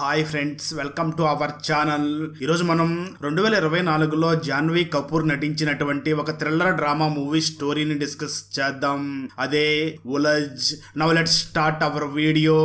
Hi friends welcome to our channel. ఈరోజు మనం రెండు వేల ఇరవై నాలుగులో జాన్వీ కపూర్ నటించినటువంటి ఒక థ్రిల్లర్ డ్రామా మూవీ స్టోరీని డిస్కస్ చేద్దాం. అదే Ulajh. Now let start our video.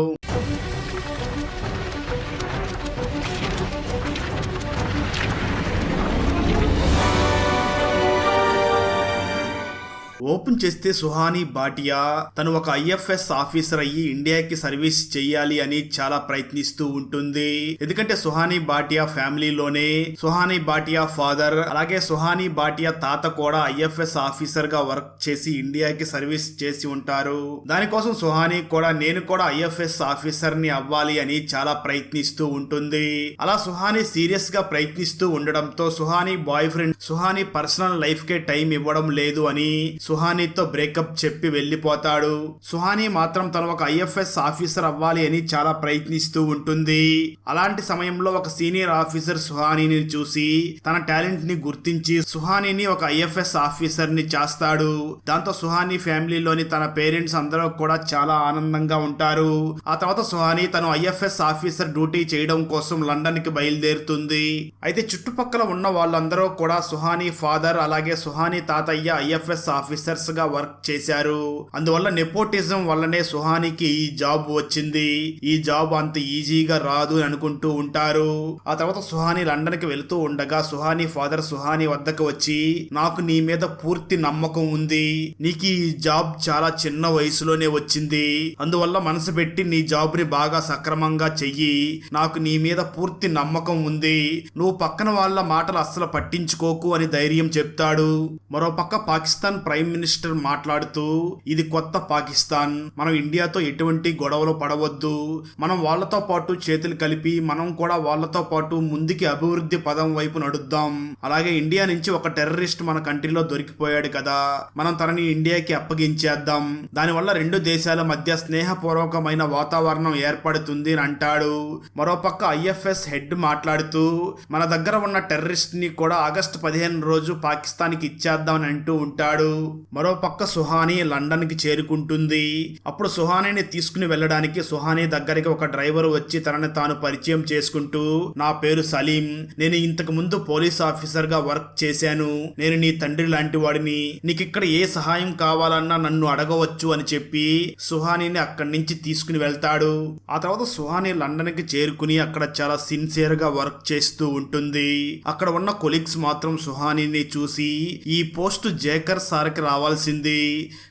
Open చేస్తే సుహానీ బాటియా తను ఒక ఐఎఫ్ఎస్ ఆఫీసర్ అయ్యి ఇండియాకి సర్వీస్ చేయాలి అని చాలా ప్రయత్నిస్తూ ఉంటుంది. ఎందుకంటే సుహానీ బాటియా ఫ్యామిలీలోనే సుహానీ బాటియా ఫాదర్ అలాగే సుహానీ బాటియా తాత కూడా ఐఎఫ్ఎస్ ఆఫీసర్గా వర్క్ చేసి ఇండియాకి సర్వీస్ చేసి ఉంటారు. దానికోసం సుహానీ కూడా నేను కూడా ఐఎఫ్ఎస్ ఆఫీసర్ని అవ్వాలి అని చాలా ప్రయత్నిస్తూ ఉంటుంది. అలా సుహానీ సీరియస్గా ప్రయత్నిస్తూ ఉండడంతో Suhani boyfriend Suhani personal life కే టైం ఇవ్వడం లేదు అని సుహానీతో బ్రేకప్ చెప్పి వెళ్ళిపోతాడు. సుహానీ మాత్రం తను ఒక ఐఎఫ్ఎస్ ఆఫీసర్ అవ్వాలి అని చాలా ప్రయత్నిస్తూ ఉంటుంది. అలాంటి సమయంలో ఒక సీనియర్ ఆఫీసర్ సుహానీని చూసి తన టాలెంట్ని గుర్తించి సుహానీని ఒక ఐఎఫ్ఎస్ ఆఫీసర్ని చేస్తాడు. దాంతో సుహానీ ఫ్యామిలీలోని తన పేరెంట్స్ అందరూ కూడా చాలా ఆనందంగా ఉంటారు. ఆ తర్వాత సుహానీ తను ఐఎఫ్ఎస్ ఆఫీసర్ డ్యూటీ చేయడం కోసం లండన్కి బయలుదేరుతుంది. అయితే చుట్టుపక్కల ఉన్న వాళ్ళందరూ కూడా సుహానీ ఫాదర్ అలాగే సుహానీ తాతయ్య ఐఎఫ్ఎస్ ఆఫీసర్స్గా వర్క్ చేశారు. అందువల్ల నెపోటిజం వల్లనే సుహానికి ఈ జాబ్ వచ్చింది. ఈ జాబ్ అంత ఈజీగా రాదు అని అనుకుంటూ ఉంటారు. ఆ తర్వాత సుహాని లండన్కి వెళుతూ ఉండగా సుహాని ఫాదర్ సుహాని వద్దకు వచ్చి నాకు నీ మీద పూర్తి నమ్మకం ఉంది. నీకు ఈ జాబ్ చాలా చిన్న వయసులోనే వచ్చింది. అందువల్ల మనసు పెట్టి నీ జాబ్ని బాగా సక్రమంగా చెయ్యి. నాకు నీ మీద పూర్తి నమ్మకం ఉంది. నువ్వు పక్కన వాళ్ళ మాటలు అస్సలు పట్టించుకోకు అని ధైర్యం చెప్తాడు. మరో పక్క పాకిస్తాన్ ప్రైమ్ ప్రైమ్ మినిస్టర్ మాట్లాడుతూ ఇది కొత్త పాకిస్తాన్. మనం ఇండియాతో ఎటువంటి గొడవలు పడవద్దు. మనం వాళ్ళతో పాటు చేతులు కలిపి మనం కూడా వాళ్ళతో పాటు ముందుకి అభివృద్ధి పదం వైపు నడుద్దాం. అలాగే ఇండియా నుంచి ఒక టెర్రరిస్ట్ మన కంట్రీలో దొరికిపోయాడు కదా. మనం తనని ఇండియాకి అప్పగించేద్దాం. దానివల్ల రెండు దేశాల మధ్య స్నేహపూర్వకమైన వాతావరణం ఏర్పడుతుంది అని అంటాడు. మరోపక్క ఐఎఫ్ఎస్ హెడ్ మాట్లాడుతూ మన దగ్గర ఉన్న టెర్రరిస్ట్ని కూడా ఆగస్టు పదిహేను రోజు పాకిస్తాన్కి ఇచ్చేద్దామని అంటూ ఉంటాడు. మరోపక్క సుహానీ లండన్కి చేరుకుంటుంది. అప్పుడు సుహానిని తీసుకుని వెళ్ళడానికి సుహానీ దగ్గరికి ఒక డ్రైవర్ వచ్చి తనని తాను పరిచయం చేసుకుంటూ నా పేరు సలీం. నేను ఇంతకు ముందు పోలీస్ ఆఫీసర్గా వర్క్ చేశాను. నేను నీ తండ్రి లాంటి వాడిని. నీకు ఇక్కడ ఏ సహాయం కావాలన్నా నన్ను అడగవచ్చు అని చెప్పి సుహానీని అక్కడి నుంచి తీసుకుని వెళ్తాడు. ఆ తర్వాత సుహానీ లండన్కి చేరుకుని అక్కడ చాలా సిన్సియర్గా వర్క్ చేస్తూ ఉంటుంది. అక్కడ ఉన్న కొలీగ్స్ మాత్రం సుహానీని చూసి ఈ పోస్ట్ జేకర్ సార్కి రావాల్సింది.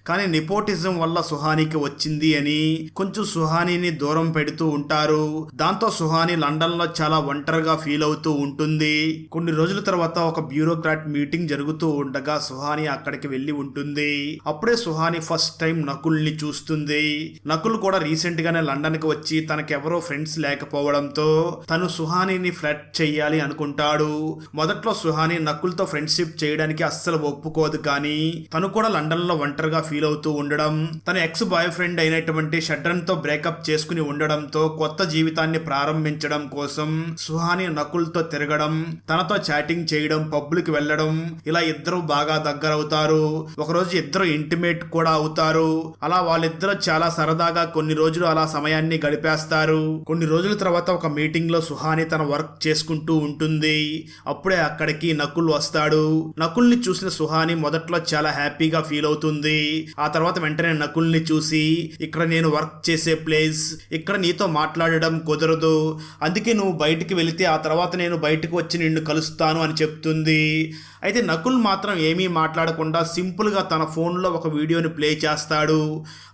కానీ నెపోటిజం వల్ల సుహానీకి వచ్చింది అని కొంచెం సుహానీని దూరం పెడుతూ ఉంటారు. దాంతో సుహానీ లండన్లో చాలా ఒంటరిగా ఫీల్ అవుతూ ఉంటుంది. కొన్ని రోజుల తర్వాత ఒక బ్యూరోక్రాట్ మీటింగ్ జరుగుతూ ఉండగా సుహానీ అక్కడికి వెళ్ళి ఉంటుంది. అప్పుడే సుహానీ ఫస్ట్ టైం నకుల్ని చూస్తుంది. నకుల్ కూడా రీసెంట్ గానే లండన్కి వచ్చి తనకెవరో ఫ్రెండ్స్ లేకపోవడంతో తను సుహానీని ఫ్లట్ చేయాలి అనుకుంటాడు. మొదట్లో సుహాని నకుల్తో ఫ్రెండ్షిప్ చేయడానికి అస్సలు ఒప్పుకోదు కానీ తను తను కూడా లండన్లో ఒంటరిగా ఫీల్ అవుతూ ఉండడం తన ఎక్స్ బాయ్ ఫ్రెండ్ అయినటువంటి షడ్రన్తో బ్రేకప్ చేసుకుని ఉండడంతో కొత్త జీవితాన్ని ప్రారంభించడం కోసం సుహాని నకుల్తో తిరగడం తనతో చాటింగ్ చేయడం పబ్లిక్ వెళ్ళడం ఇలా ఇద్దరు బాగా దగ్గరవుతారు. ఒకరోజు ఇద్దరు ఇంటిమేట్ కూడా అవుతారు. అలా వాళ్ళిద్దరూ చాలా సరదాగా కొన్ని రోజులు అలా సమయాన్ని గడిపేస్తారు. కొన్ని రోజుల తర్వాత ఒక మీటింగ్లో సుహాని తన వర్క్ చేసుకుంటూ ఉంటుంది. అప్పుడే అక్కడికి నకుల్ వస్తాడు. నకుల్ని చూసిన సుహాని మొదట్లో చాలా హ్యాపీ హ్యాపీగా ఫీల్ అవుతుంది. ఆ తర్వాత వెంటనే నకుల్ని చూసి ఇక్కడ నేను వర్క్ చేసే ప్లేస్ ఇక్కడ నీతో మాట్లాడడం కుదరదు. అందుకే నువ్వు బయటికి వెళితే ఆ తర్వాత నేను బయటకు వచ్చి నిన్ను కలుస్తాను అని చెప్తుంది. అయితే నకుల్ మాత్రం ఏమీ మాట్లాడకుండా సింపుల్గా తన ఫోన్లో ఒక వీడియోని ప్లే చేస్తాడు.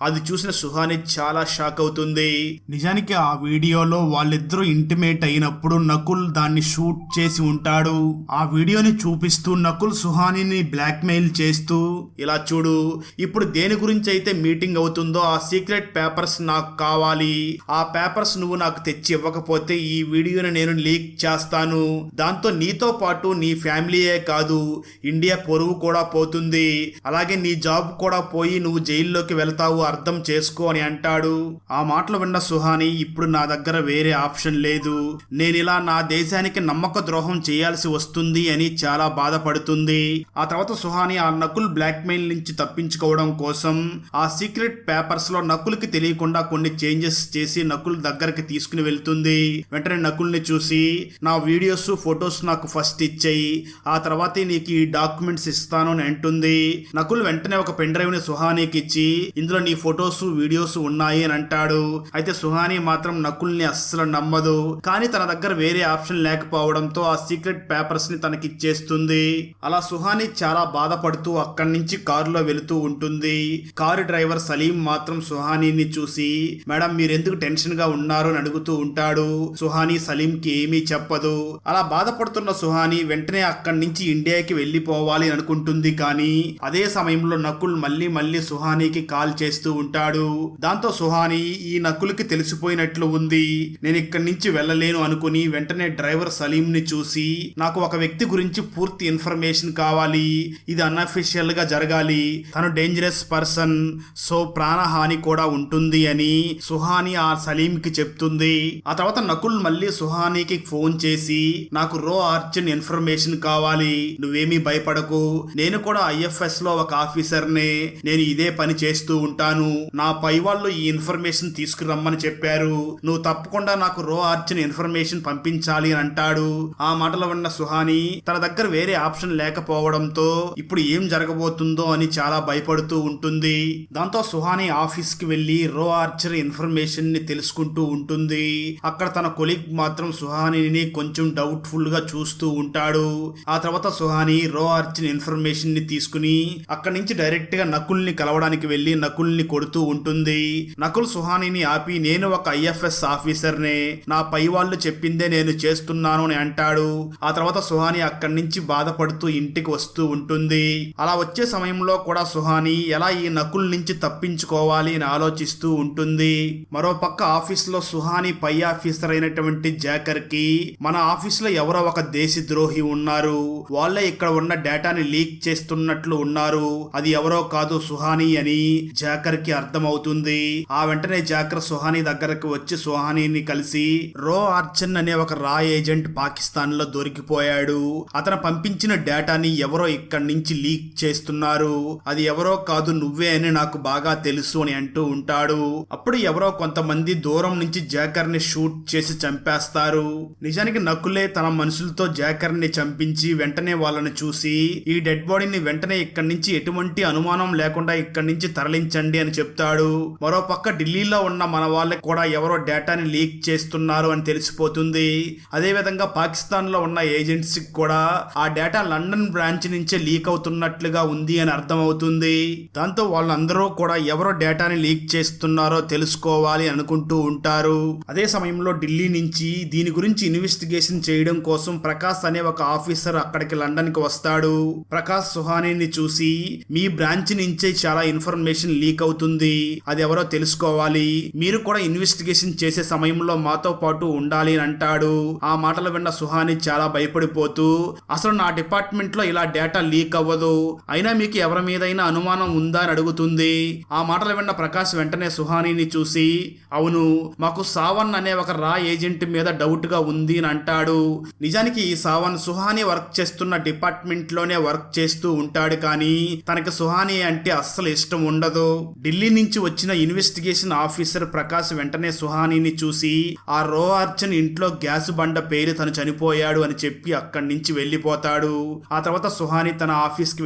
అది చూసిన సుహాని చాలా షాక్ అవుతుంది. నిజానికి ఆ వీడియోలో వాళ్ళిద్దరూ ఇంటిమేట్ అయినప్పుడు నకుల్ దాన్ని షూట్ చేసి ఉంటాడు. ఆ వీడియోని చూపిస్తూ నకుల్ సుహానిని బ్లాక్మెయిల్ చేస్తూ ఇలా చూడు ఇప్పుడు దేని గురించి అయితే మీటింగ్ అవుతుందో ఆ సీక్రెట్ పేపర్స్ నాకు కావాలి. ఆ పేపర్స్ నువ్వు నాకు తెచ్చి ఇవ్వకపోతే ఈ వీడియోని నేను లీక్ చేస్తాను. దాంతో నీతో పాటు నీ ఫ్యామిలీయే కాదు ఇండియా పొరుగు కూడా పోతుంది. అలాగే నీ జాబ్ కూడా పోయి నువ్వు జైల్లోకి వెళ్తావు అర్థం చేసుకో అని అంటాడు. ఆ మాటలు విన్న సుహాని ఇప్పుడు నా దగ్గర వేరే ఆప్షన్ లేదు. నేను ఇలా నా దేశానికి నమ్మక ద్రోహం చేయాల్సి వస్తుంది అని చాలా బాధపడుతుంది. ఆ తర్వాత సుహాని ఆ నకుల్ బ్లాక్ మెయిల్ నుంచి తప్పించుకోవడం కోసం ఆ సీక్రెట్ పేపర్స్లో నకుల్కి తెలియకుండా కొన్ని చేంజెస్ చేసి నకుల్ దగ్గరికి తీసుకుని వెళ్తుంది. వెంటనే నకుల్ని చూసి నా వీడియోస్ ఫొటోస్ నాకు ఫస్ట్ ఇచ్చేయి ఆ తర్వాతే నీకు ఈ డాక్యుమెంట్స్ ఇస్తాను అని అంటుంది. నకుల్ వెంటనే ఒక పెన్ డ్రైవ్ని సుహానీకి ఇచ్చి ఇందులో నీ ఫొటోస్ వీడియోస్ ఉన్నాయి అని అంటాడు. అయితే సుహాని మాత్రం నకుల్ని అస్సలు నమ్మదు. కానీ తన దగ్గర వేరే ఆప్షన్ లేకపోవడంతో ఆ సీక్రెట్ పేపర్స్ని తనకిచ్చేస్తుంది. అలా సుహాని చాలా బాధపడుతూ అక్కడి నుంచి కారులో వెళుతూ ఉంటుంది. కారు డ్రైవర్ సలీం మాత్రం సుహానీని చూసి మేడం మీరెందుకు టెన్షన్గా ఉన్నారు? అని అడుగుతూ ఉంటాడు. సుహాని సలీం కి ఏమీ చెప్పదు. అలా బాధపడుతున్న సుహాని వెంటనే అక్కడి నుంచి ఇండియాకి వెళ్ళిపోవాలి అని అనుకుంటుంది కానీ అదే సమయంలో నకుల్ మళ్ళీ మళ్ళీ సుహానీకి కాల్ చేస్తూ ఉంటాడు. దాంతో సుహాని ఈ నకుల్కి తెలిసిపోయినట్లు ఉంది. నేను ఇక్కడి నుంచి వెళ్ళలేను అనుకుని వెంటనే డ్రైవర్ సలీం ని చూసి నాకు ఒక వ్యక్తి గురించి పూర్తి ఇన్ఫర్మేషన్ కావాలి. ఇది అన్అఫిషియల్గా జరగాలి. తను డేంజరస్ పర్సన్ సో ప్రాణహాని కూడా ఉంటుంది అని సుహాని ఆ సలీం కి చెప్తుంది. ఆ తర్వాత నకుల్ మళ్ళీ సుహానికి ఫోన్ చేసి నాకు రో ఆర్చన్ ఇన్ఫర్మేషన్ కావాలి. నువ్వేమీ భయపడకు. నేను కూడా ఐఎఫ్ఎస్లో ఒక ఆఫీసర్నే. నేను ఇదే పని చేస్తూ ఉంటాను. నా పై వాళ్ళు ఈ ఇన్ఫర్మేషన్ తీసుకురమ్మని చెప్పారు. నువ్వు తప్పకుండా నాకు రో ఆర్చన్ ఇన్ఫర్మేషన్ పంపించాలి అని అంటాడు. ఆ మాటలో ఉన్న సుహాని తన దగ్గర వేరే ఆప్షన్ లేకపోవడంతో ఇప్పుడు ఏం జరగబోతుంది అని చాలా భయపడుతూ ఉంటుంది. దాంతో సుహాని ఆఫీస్కి వెళ్ళి రో ఆర్చర్ ఇన్ఫర్మేషన్ని తెలుసుకుంటూ ఉంటుంది. అక్కడ తన కొలిగ్ మాత్రం సుహానిని కొంచెం డౌట్ఫుల్గా చూస్తూ ఉంటాడు. ఆ తర్వాత సుహాని రో ఆర్చర్ ఇన్ఫర్మేషన్ని తీసుకుని అక్కడి నుంచి డైరెక్ట్గా నకుల్ని కలవడానికి వెళ్ళి నకుల్ని కొడుతూ ఉంటుంది. నకుల్ సుహానిని ఆపి నేను ఒక ఐఎఫ్ఎస్ ఆఫీసర్నే. నా పై వాళ్ళు చెప్పిందే నేను చేస్తున్నాను అని అంటాడు. ఆ తర్వాత సుహాని అక్కడి నుంచి బాధపడుతూ ఇంటికి వస్తూ ఉంటుంది. అలా వచ్చే సమయంలో కూడా సుహాని ఎలా ఈ నకుల్ నుంచి తప్పించుకోవాలి అని ఆలోచిస్తూ ఉంటుంది. మరో పక్క ఆఫీస్లో సుహాని పై ఆఫీసర్ అయినటువంటి జాకర్కి మన ఆఫీస్లో ఎవరో ఒక దేశద్రోహి ఉన్నారు. వాళ్ళే ఇక్కడ ఉన్న డేటాని లీక్ చేస్తున్నట్లు ఉన్నారు. అది ఎవరో కాదు సుహాని అని జాకర్కి అర్థమవుతుంది. ఆ వెంటనే జాకర్ సుహాని దగ్గరకు వచ్చి సుహానీని కలిసి రో ఆర్చన్ అనే ఒక రా ఏజెంట్ పాకిస్తాన్లో దొరికిపోయాడు. అతను పంపించిన డేటాని ఎవరో ఇక్కడి నుంచి లీక్ చేస్తున్నారు ఉన్నారు అది ఎవరో కాదు నువ్వే అని నాకు బాగా తెలుసు అని అంటూ ఉంటాడు. అప్పుడు ఎవరో కొంతమంది దూరం నుంచి జాకర్ని షూట్ చేసి చంపేస్తారు. నిజానికి నకులే తన మనుషులతో జాకర్ని చంపించి వెంటనే వాళ్ళని చూసి ఈ డెడ్ బాడీని వెంటనే ఇక్కడి నుంచి ఎటువంటి అనుమానం లేకుండా ఇక్కడి నుంచి తరలించండి అని చెప్తాడు. మరో పక్క ఢిల్లీలో ఉన్న మన వాళ్ళకి కూడా ఎవరో డేటాని లీక్ చేస్తున్నారు అని తెలిసిపోతుంది. అదే విధంగా పాకిస్తాన్లో ఉన్న ఏజెన్సీకి కూడా ఆ డేటా లండన్ బ్రాంచ్ నుంచే లీక్ అవుతున్నట్లుగా ఉంది అని అర్థమవుతుంది. దాంతో వాళ్ళందరూ కూడా ఎవరో డేటాని లీక్ చేస్తున్నారో తెలుసుకోవాలి అనుకుంటూ ఉంటారు. అదే సమయంలో ఢిల్లీ నుంచి దీని గురించి ఇన్వెస్టిగేషన్ చేయడం కోసం ప్రకాష్ అనే ఒక ఆఫీసర్ అక్కడికి లండన్కి వస్తాడు. ప్రకాష్ సుహానీని చూసి మీ బ్రాంచ్ నుంచే చాలా ఇన్ఫర్మేషన్ లీక్ అవుతుంది. అది ఎవరో తెలుసుకోవాలి. మీరు కూడా ఇన్వెస్టిగేషన్ చేసే సమయంలో మాతో పాటు ఉండాలి అని అంటాడు. ఆ మాటలు విన్న సుహాని చాలా భయపడిపోతూ అసలు నా డిపార్ట్మెంట్లో ఇలా డేటా లీక్ అవ్వదు. అయినా మీకు ఎవరి మీదైనా అనుమానం ఉందా అని అడుగుతుంది. ఆ మాటలు విన్న ప్రకాష్ వెంటనే సుహానీని చూసి అవును మాకు సావన్ అనే ఒక రా ఏజెంట్ మీద డౌట్గా ఉంది అని అంటాడు. నిజానికి ఈ సావన్ సుహాని వర్క్ చేస్తున్న డిపార్ట్మెంట్లోనే వర్క్ చేస్తూ ఉంటాడు కానీ తనకి సుహాని అంటే అస్సలు ఇష్టం ఉండదు. ఢిల్లీ నుంచి వచ్చిన ఇన్వెస్టిగేషన్ ఆఫీసర్ ప్రకాష్ వెంటనే సుహానీని చూసి ఆ రో అర్చన్ ఇంట్లో గ్యాస్ బండ పేరు తను చనిపోయాడు అని చెప్పి అక్కడి నుంచి వెళ్ళిపోతాడు. ఆ తర్వాత సుహాని తన ఆఫీస్కి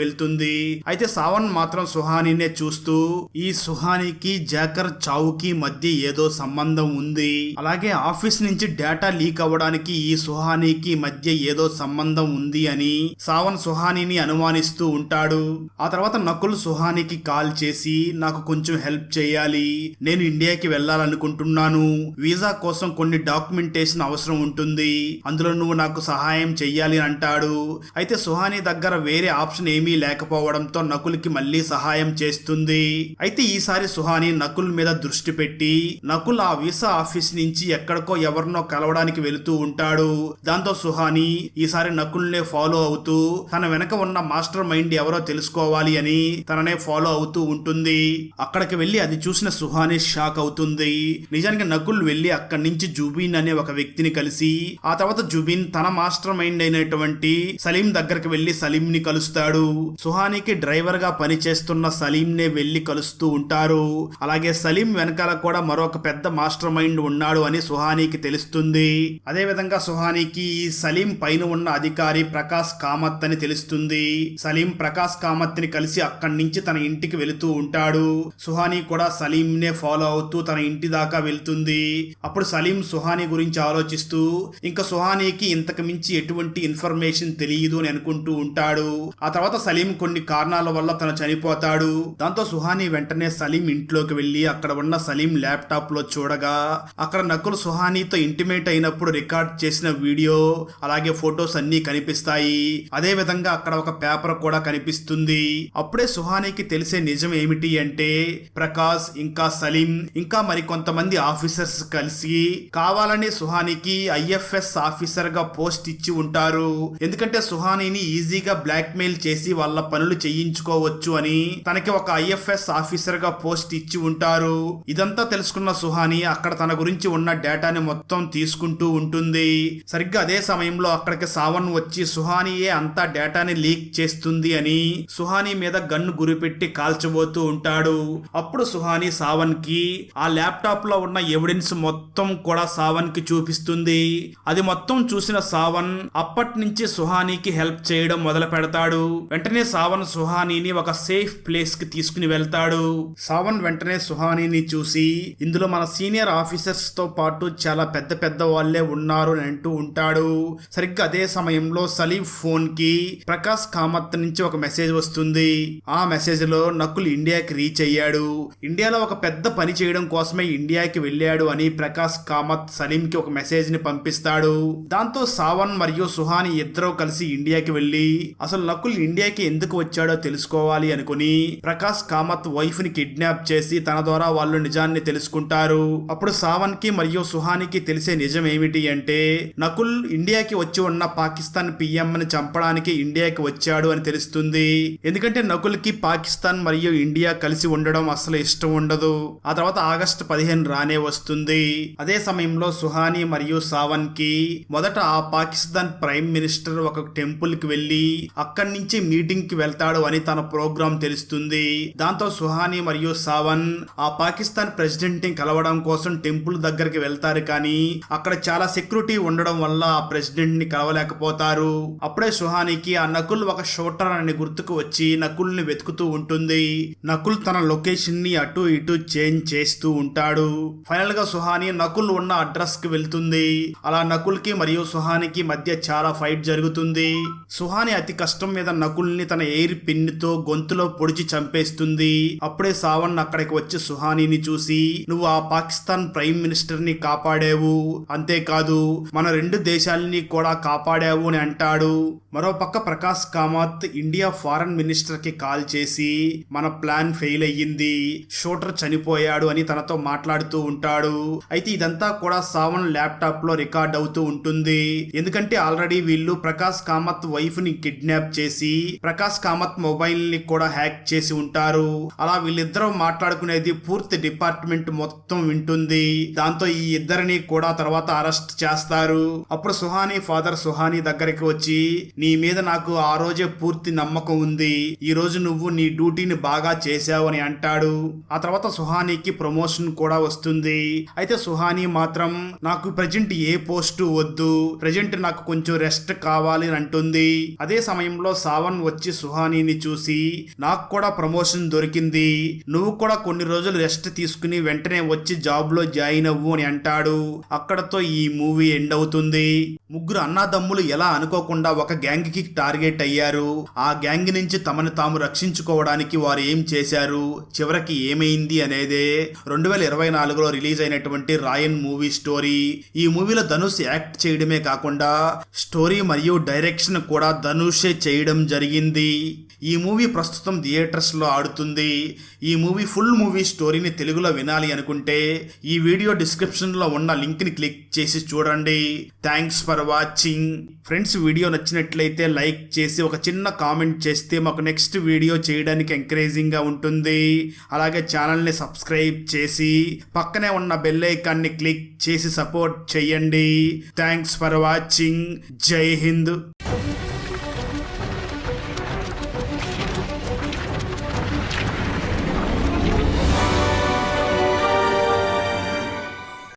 అయితే సావన్ మాత్రం సుహానినే చూస్తూ ఈ సుహానికి జాకర్ చావుకి మధ్య ఏదో సంబంధం ఉంది. అలాగే ఆఫీస్ నుంచి డేటా లీక్ అవ్వడానికి ఈ సుహానికి మధ్య ఏదో సంబంధం ఉంది అని సావన్ సుహానిని అనుమానిస్తూ ఉంటాడు. ఆ తర్వాత నకుల్ సుహానికి కాల్ చేసి నాకు కొంచెం హెల్ప్ చేయాలి. నేను ఇండియాకి వెళ్ళాలనుకుంటున్నాను. వీసా కోసం కొన్ని డాక్యుమెంటేషన్ అవసరం ఉంటుంది. అందులో నువ్వు నాకు సహాయం చెయ్యాలి అని అంటాడు. అయితే సుహాని దగ్గర వేరే ఆప్షన్ ఏమీ లేకపోవడం లేకపోవడంతో నకుల్కి మళ్ళీ సహాయం చేస్తుంది. అయితే ఈసారి సుహాని నకుల్ మీద దృష్టి పెట్టి నకుల్ ఆ వీసా ఆఫీస్ నుంచి ఎక్కడికో ఎవరినో కలవడానికి వెళుతూ ఉంటాడు. దాంతో సుహాని ఈసారి నకుల్నే ఫాలో అవుతూ తన వెనక ఉన్న మాస్టర్ మైండ్ ఎవరో తెలుసుకోవాలి అని తననే ఫాలో అవుతూ ఉంటుంది. అక్కడికి వెళ్ళి అది చూసిన సుహాని షాక్ అవుతుంది. నిజానికి నకుల్ వెళ్ళి అక్కడి నుంచి జుబీన్ అనే ఒక వ్యక్తిని కలిసి ఆ తర్వాత జుబీన్ తన మాస్టర్ మైండ్ అయినటువంటి సలీం దగ్గరికి వెళ్ళి సలీం ని కలుస్తాడు. సుహాని డ్రైవర్గా పనిచేస్తున్న సలీం నే వెళ్ళి కలుస్తూ ఉంటారు. అలాగే సలీం వెనకాల కూడా మరొక పెద్ద మాస్టర్ మైండ్ ఉన్నాడు అని సుహానీకి తెలుస్తుంది. అదే విధంగా సుహానీకి ఈ సలీం పైన ఉన్న అధికారి ప్రకాష్ కామత్ అని తెలుస్తుంది. సలీం ప్రకాష్ కామత్ని కలిసి అక్కడి నుంచి తన ఇంటికి వెళుతూ ఉంటాడు. సుహానీ కూడా సలీం నే ఫాలో అవుతూ తన ఇంటి దాకా వెళ్తుంది. అప్పుడు సలీం సుహానీ గురించి ఆలోచిస్తూ ఇంకా సుహానీకి ఇంతకు మించి ఎటువంటి ఇన్ఫర్మేషన్ తెలియదు అని అనుకుంటూ ఉంటాడు. ఆ తర్వాత సలీం కొన్ని కారణాల వల్ల తను చనిపోతాడు. దాంతో సుహానీ వెంటనే సలీం ఇంట్లోకి వెళ్ళి అక్కడ ఉన్న సలీం ల్యాప్టాప్లో చూడగా అక్కడ నకుల్ సుహానీతో ఇంటిమేట్ అయినప్పుడు రికార్డ్ చేసిన వీడియో అలాగే ఫొటోస్ అన్ని కనిపిస్తాయి. అదే విధంగా అక్కడ ఒక పేపర్ కూడా కనిపిస్తుంది. అప్పుడే సుహానీకి తెలిసే నిజం ఏమిటి అంటే ప్రకాష్ ఇంకా సలీం ఇంకా మరి కొంతమంది ఆఫీసర్స్ కలిసి కావాలని సుహానీకి ఐఎఫ్ఎస్ ఆఫీసర్గా పోస్ట్ ఇచ్చి ఉంటారు. ఎందుకంటే సుహానీని ఈజీగా బ్లాక్ మెయిల్ చేసి వాళ్ళ పనులు చేయించుకోవచ్చు అని తనకి ఒక ఐఎఫ్ఎస్ ఆఫీసర్గా పోస్ట్ ఇచ్చి ఉంటారు. ఇదంతా తెలుసుకున్న సుహాని అక్కడ తన గురించి ఉన్న డేటాని మొత్తం తీసుకుంటూ ఉంటుంది. సరిగ్గా అదే సమయంలో అక్కడికి సావన్ వచ్చి సుహానియే అంతా డేటాని లీక్ చేస్తుంది అని సుహాని మీద గన్ను గురిపెట్టి కాల్చబోతూ ఉంటాడు. అప్పుడు సుహాని సావన్కి ఆ ల్యాప్టాప్లో ఉన్న ఎవిడెన్స్ మొత్తం కూడా సావన్కి చూపిస్తుంది. అది మొత్తం చూసిన సావన్ అప్పటి నుంచి సుహానీకి హెల్ప్ చేయడం మొదలు పెడతాడు వెంటనే సావన్ సుహానీని ఒక సేఫ్ ప్లేస్కి తీసుకుని వెళ్తాడు. సావన్ వెంటనే సుహానీని చూసి ఇందులో మన సీనియర్ ఆఫీసర్స్తో పాటు చాలా పెద్ద పెద్ద వాళ్ళే ఉన్నారు అని అంటూ ఉంటాడు. సరిగ్గా అదే సమయంలో సలీం ఫోన్కి ప్రకాష్ కామత్ నుంచి ఒక మెసేజ్ వస్తుంది. ఆ మెసేజ్లో నకుల్ ఇండియాకి రీచ్ అయ్యాడు. ఇండియాలో ఒక పెద్ద పని చేయడం కోసమే ఇండియాకి వెళ్ళాడు అని ప్రకాష్ కామత్ సలీం కి ఒక మెసేజ్ని పంపిస్తాడు. దాంతో సావన్ మరియు సుహాని ఇద్దరూ కలిసి ఇండియాకి వెళ్ళి అసలు నకుల్ ఇండియాకి ఎందుకు వచ్చాడో తెలుసుకోవాలి అనుకుని ప్రకాష్ కామత్ వైఫ్ని కిడ్నాప్ చేసి తన ద్వారా వాళ్ళు నిజాన్ని తెలుసుకుంటారు. అప్పుడు సావన్కి మరియు సుహానికి తెలిసే నిజం ఏమిటి అంటే నకుల్ ఇండియాకి వచ్చి ఉన్న పాకిస్తాన్ పిఎం ని చంపడానికి ఇండియాకి వచ్చాడు అని తెలుస్తుంది. ఎందుకంటే నకుల్కి పాకిస్తాన్ మరియు ఇండియా కలిసి ఉండడం అసలు ఇష్టం ఉండదు. ఆ తర్వాత ఆగస్టు పదిహేను రానే వస్తుంది. అదే సమయంలో సుహాని మరియు సావన్కి మొదట ఆ పాకిస్తాన్ ప్రైమ్ మినిస్టర్ ఒక టెంపుల్కి వెళ్ళి అక్కడి నుంచి మీటింగ్కి వెళ్తాడు. అని తన ప్రోగ్రాం తెలుస్తుంది. దాంతో సుహాని మరియు సావన్ ఆ పాకిస్తాన్ ప్రెసిడెంట్ని కలవడం కోసం టెంపుల్ దగ్గరికి వెళ్తారు కానీ అక్కడ చాలా సెక్యూరిటీ ఉండడం వల్ల ఆ ప్రెసిడెంట్ని కలవలేకపోతారు. అప్పుడే సుహానికి ఆ నకుల్ ఒక షూటర్ అని గుర్తుకు వచ్చి నకుల్ని వెతుకుతూ ఉంటుంది. నకుల్ తన లొకేషన్ని అటు ఇటు చేంజ్ చేస్తూ ఉంటాడు. ఫైనల్గా సుహాని నకుల్ ఉన్న అడ్రస్కి వెళ్తుంది. అలా నకుల్కి మరియు సుహానికి మధ్య చాలా ఫైట్ జరుగుతుంది. సుహాని అతి కష్టం మీద నకుల్ని తన ఎయిర్ పిన్తో గొంతులో పొడిచి చంపేస్తుంది. అప్పుడే సావన్ అక్కడికి వచ్చి సుహానీని చూసి నువ్వు ఆ పాకిస్తాన్ ప్రైమ్ మినిస్టర్ని కాపాడావు. అంతేకాదు మన రెండు దేశాలని కూడా కాపాడావు అని అంటాడు. మరోపక్క ప్రకాష్ కామత్ ఇండియా ఫారెన్ మినిస్టర్కి కాల్ చేసి మన ప్లాన్ ఫెయిల్ అయ్యింది. షూటర్ చనిపోయాడు అని తనతో మాట్లాడుతూ ఉంటాడు. అయితే ఇదంతా కూడా సావన్ ల్యాప్టాప్లో రికార్డ్ అవుతూ ఉంటుంది. ఎందుకంటే ఆల్రెడీ వీళ్ళు ప్రకాష్ కామత్ వైఫ్ని కిడ్నాప్ చేసి ప్రకాష్ కామత్ మొబైల్ని కూడా హ్యాక్ చేసి ఉంటారు. అలా వీళ్ళిద్దరూ మాట్లాడుకునేది పూర్తి డిపార్ట్మెంట్ మొత్తం వింటుంది. దాంతో ఈ ఇద్దరిని కూడా తర్వాత అరెస్ట్ చేస్తారు. అప్పుడు సుహాని ఫాదర్ సుహాని దగ్గరికి వచ్చి నీ మీద నాకు ఆ రోజే పూర్తి నమ్మకం ఉంది. ఈ రోజు నువ్వు నీ డ్యూటీని బాగా చేశావు అని అంటాడు. ఆ తర్వాత సుహానికి ప్రమోషన్ కూడా వస్తుంది. అయితే సుహాని మాత్రం నాకు ప్రజెంట్ ఏ పోస్టు వద్దు. ప్రజెంట్ నాకు కొంచెం రెస్ట్ కావాలి అని అంటుంది. అదే సమయంలో సావన్ వచ్చి సుహానీని చూసి నాకు కూడా ప్రమోషన్ దొరికింది. నువ్వు కూడా కొన్ని రోజులు రెస్ట్ తీసుకుని వెంటనే వచ్చి జాబ్లో జాయిన్ అవ్వు అని అంటాడు. అక్కడతో ఈ మూవీ ఎండ్ అవుతుంది. ముగ్గురు అన్నాదమ్ములు ఎలా అనుకోకుండా ఒక గ్యాంగ్కి టార్గెట్ అయ్యారు. ఆ గ్యాంగ్ నుంచి తమను తాము రక్షించుకోవడానికి వారు ఏం చేశారు? చివరికి ఏమైంది అనేదే. రెండు వేల ఇరవై నాలుగులో రిలీజ్ అయినటువంటి రాయన్ మూవీ స్టోరీ. ఈ మూవీలో ధనుష్ యాక్ట్ చేయడమే కాకుండా స్టోరీ మరియు డైరెక్షన్ కూడా ధనుషే చేయడం జరిగింది. ఈ మూవీ ప్రస్తుతం థియేటర్స్లో ఆడుతుంది. ఈ మూవీ ఫుల్ మూవీ స్టోరీని తెలుగులో వినాలి అనుకుంటే ఈ వీడియో డిస్క్రిప్షన్లో ఉన్న లింక్ని క్లిక్ చేసి చూడండి. Thanks for watching. Friends video నచ్చినట్లయితే లైక్ చేసి ఒక చిన్న కామెంట్ చేస్తే మాకు నెక్స్ట్ వీడియో చేయడానికి ఎంకరేజింగ్గా ఉంటుంది. అలాగే ఛానల్ని సబ్స్క్రైబ్ చేసి పక్కనే ఉన్న బెల్ ఐకాన్ని క్లిక్ చేసి సపోర్ట్ చేయండి. Thanks for watching. జై హింద్.